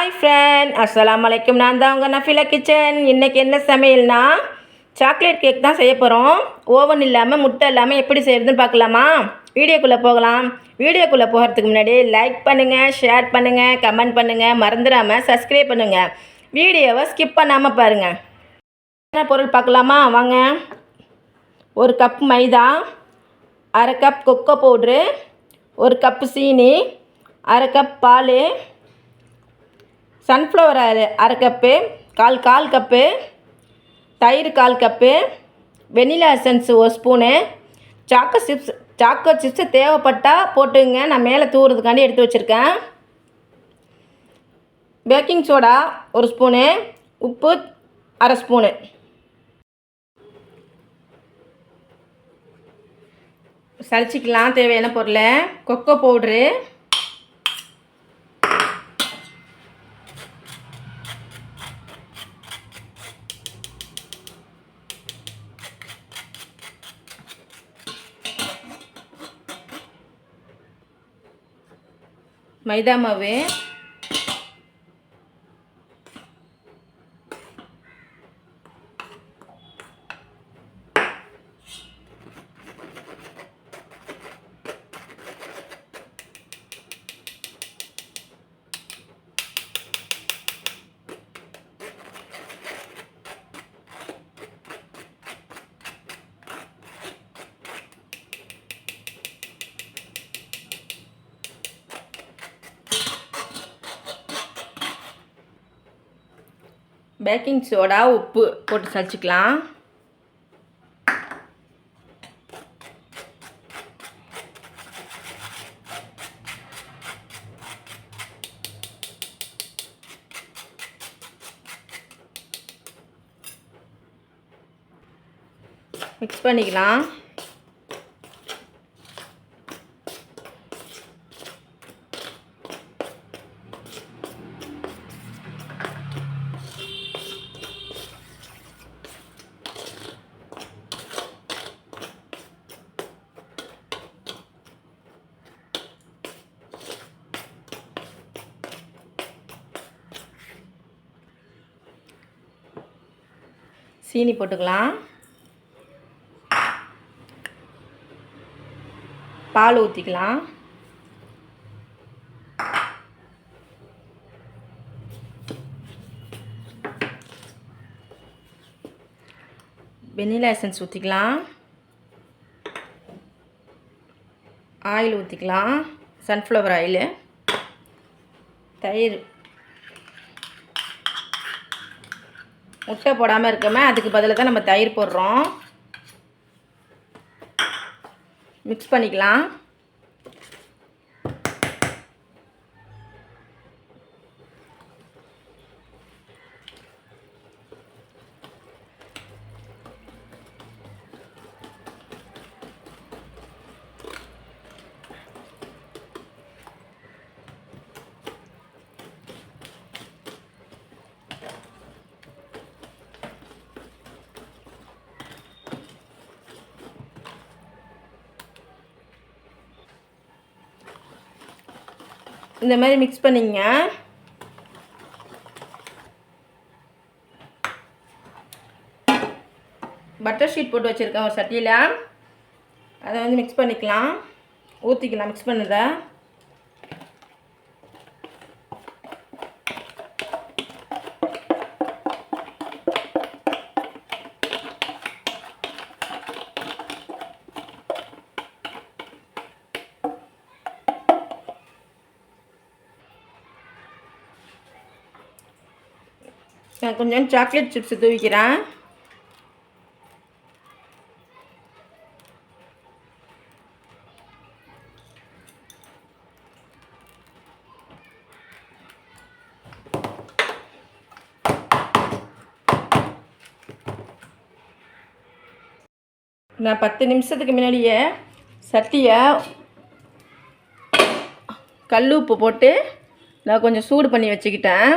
Hi friend அஸ்லாம் அலைக்கும் நான் தான் உங்கள் நஃபிலா கிச்சன். இன்றைக்கி என்ன சமையல்னா சாக்லேட் கேக் தான் செய்ய போகிறோம் ஓவன் இல்லாமல் முட்டை இல்லாமல் எப்படி செய்கிறதுன்னு பார்க்கலாமா? வீடியோக்குள்ளே போகலாம். வீடியோக்குள்ளே போகிறதுக்கு முன்னாடி லைக் பண்ணுங்கள் ஷேர் பண்ணுங்கள் கமெண்ட் பண்ணுங்கள் மறந்துடாமல் சப்ஸ்கிரைப் பண்ணுங்கள் வீடியோவை ஸ்கிப் பண்ணாமல் பாருங்கள் என்ன பொருள் பார்க்கலாமா? வாங்க. ஒரு கப் மைதா அரை கப் கொக்கோ பவுட்ரு ஒரு கப்பு சீனி அரை கப் பால் சன்ஃப்ளவர் அரை அரை கப்பு கால் கால் கப்பு தயிர் கால் கப்பு வெனிலா எசன்ஸ் ஒரு spoon choco chips choco chips தேவைப்பட்டால் போட்டுங்க. நான் மேலே தூவுறதுக்காண்டி எடுத்து வச்சுருக்கேன். பேக்கிங் சோடா ஒரு ஸ்பூனு உப்பு அரை ஸ்பூனு சளிச்சிக்கலாம் தேவையான பொருளை. கொக்கோ பவுட்ரு மைதா மாவு பேக்கிங் சோடா உப்பு போட்டு சளிச்சிக்கலாம் மிக்ஸ் பண்ணிக்கலாம். சீனி போட்டுக்கலாம். பால் ஊற்றிக்கலாம் வெனிலா எசன்ஸ் ஊற்றிக்கலாம் ஆயில் ஊற்றிக்கலாம் சன்ஃப்ளவர் ஆயிலு. தயிர் முட்டை போடாமல் இருக்கமே அதுக்கு பதிலாக தான் நம்ம தயிர் போடுறோம். மிக்ஸ் பண்ணிக்கலாம். இந்த மாதிரி மிக்ஸ் பண்ணிங்க. பட்டர் ஷீட் போட்டு வச்சுருக்கேன் ஒரு சட்டியில். அதை வந்து மிக்ஸ் பண்ணிக்கலாம். ஊற்றிக்கலாம் மிக்ஸ் பண்ணதை நான் கொஞ்சம் சாக்லேட் சிப்ஸ் தூவிக்கிறேன். நான் பத்து நிமிஷத்துக்கு முன்னாடியே சட்டியை கல் உப்பு போட்டு நான் கொஞ்சம் சூடு பண்ணி வச்சுக்கிட்டேன்.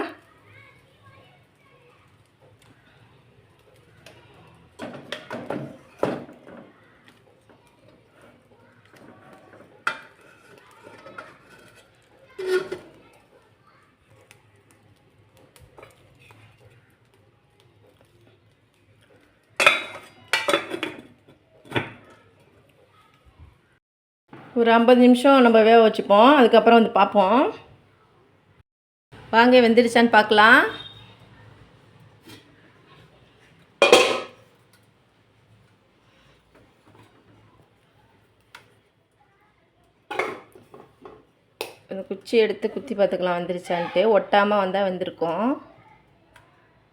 ஒரு ஐம்பது நிமிஷம் நம்ம வேக வச்சுப்போம். அதுக்கப்புறம் வந்து பார்ப்போம். வாங்க வெந்துடுச்சான்னு பார்க்கலாம். அந்த குச்சி எடுத்து குத்தி பார்த்துக்கலாம். வந்துருச்சான்ட்டு ஒட்டாமல் வந்தால் வெந்திருக்கும்.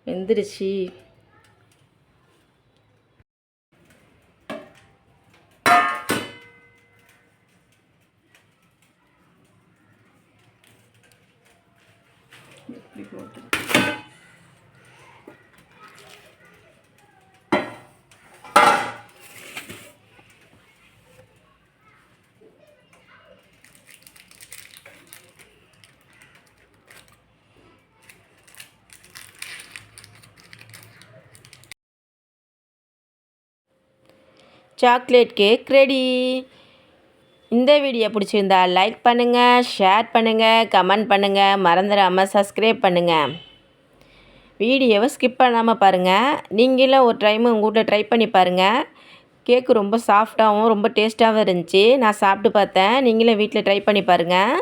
வெந்துருச்சு. இப்படி போட்டு சாக்லேட் கேக் ரெடி இந்த வீடியோ பிடிச்சிருந்தா லைக் பண்ணுங்கள் ஷேர் பண்ணுங்கள் கமெண்ட் பண்ணுங்கள் மறந்துடாமல் சப்ஸ்கிரைப் பண்ணுங்கள் வீடியோவை ஸ்கிப் பண்ணாமல் பாருங்கள் நீங்களும் ஒரு டைம் உங்கள் வீட்டில் ட்ரை பண்ணி பாருங்கள் கேக்கு ரொம்ப சாஃப்டாகவும் ரொம்ப டேஸ்ட்டாகவும் இருந்துச்சு. நான் சாப்பிட்டு பார்த்தேன். நீங்களும் வீட்டில் ட்ரை பண்ணி பாருங்கள்